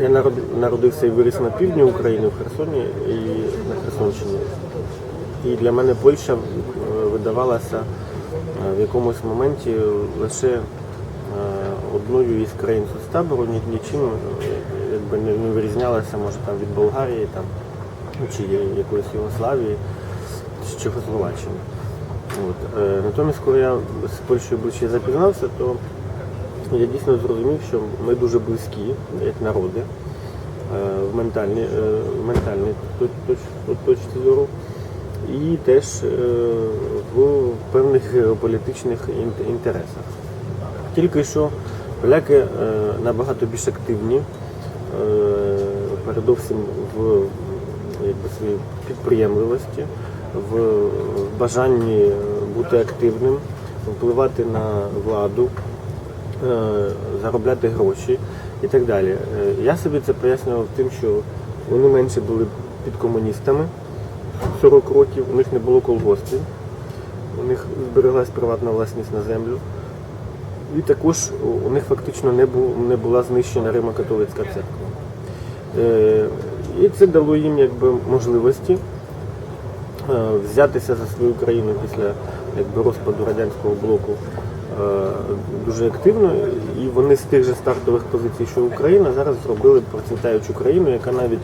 Я народився і виріс на півдні України, в Херсоні і на Херсонщині. І для мене Польща е, видавалася е, в якомусь моменті лише е, одною із країн соцтабору, нічим якби не, вирізнялася, може там від Болгарії там, чи якоїсь Югославії, чи Чехословаччини. От. Натомість, коли я з Польщею ближче запізнався, то я дійсно зрозумів, що ми дуже близькі, як народи, е, в ментальній, е, в ментальній точ- точ- точці зору, і теж е, в певних геополітичних ін- інтересах. Тільки що поляки е, набагато більш активні, е, передовсім в якби, своїй підприємливості, в бажанні бути активним, впливати на владу, е, заробляти гроші і так далі. Е, Я собі це пояснював тим, що вони менше були під комуністами 40 років, у них не було колгоспів, у них збереглась приватна власність на землю. І також у них фактично не, бу, не була знищена Римо-католицька церква. Е, і це дало їм якби, можливості е, взятися за свою країну після якби, розпаду радянського блоку е, дуже активно. І вони з тих же стартових позицій, що Україна, зараз зробили процвітаючу країну, яка навіть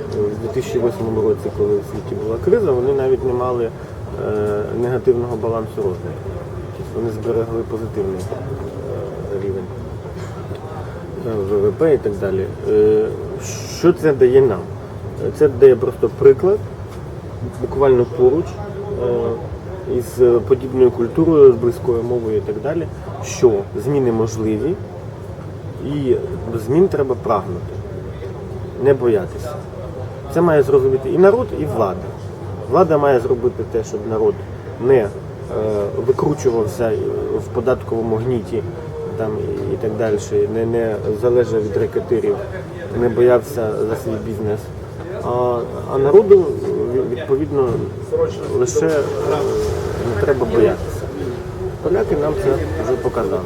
е, в 2008 році, коли в світі була криза, вони навіть не мали е, негативного балансу розвитку. Тобто Вони зберегли позитивний е, рівень е, ВВП і так далі. Е, Що це дає нам? Е, Це дає просто приклад, буквально поруч, е, із подібною культурою, з близькою мовою і так далі, що зміни можливі, і змін треба прагнути, не боятися. Це має зрозуміти і народ, і влада. Влада має зробити те, щоб народ не е, викручувався в податковому гніті там, і так далі, не, не залежав від рекетирів, не боявся за свій бізнес. А, а народу е, відповідно лише е, не треба боятися. Поляки нам це вже показали.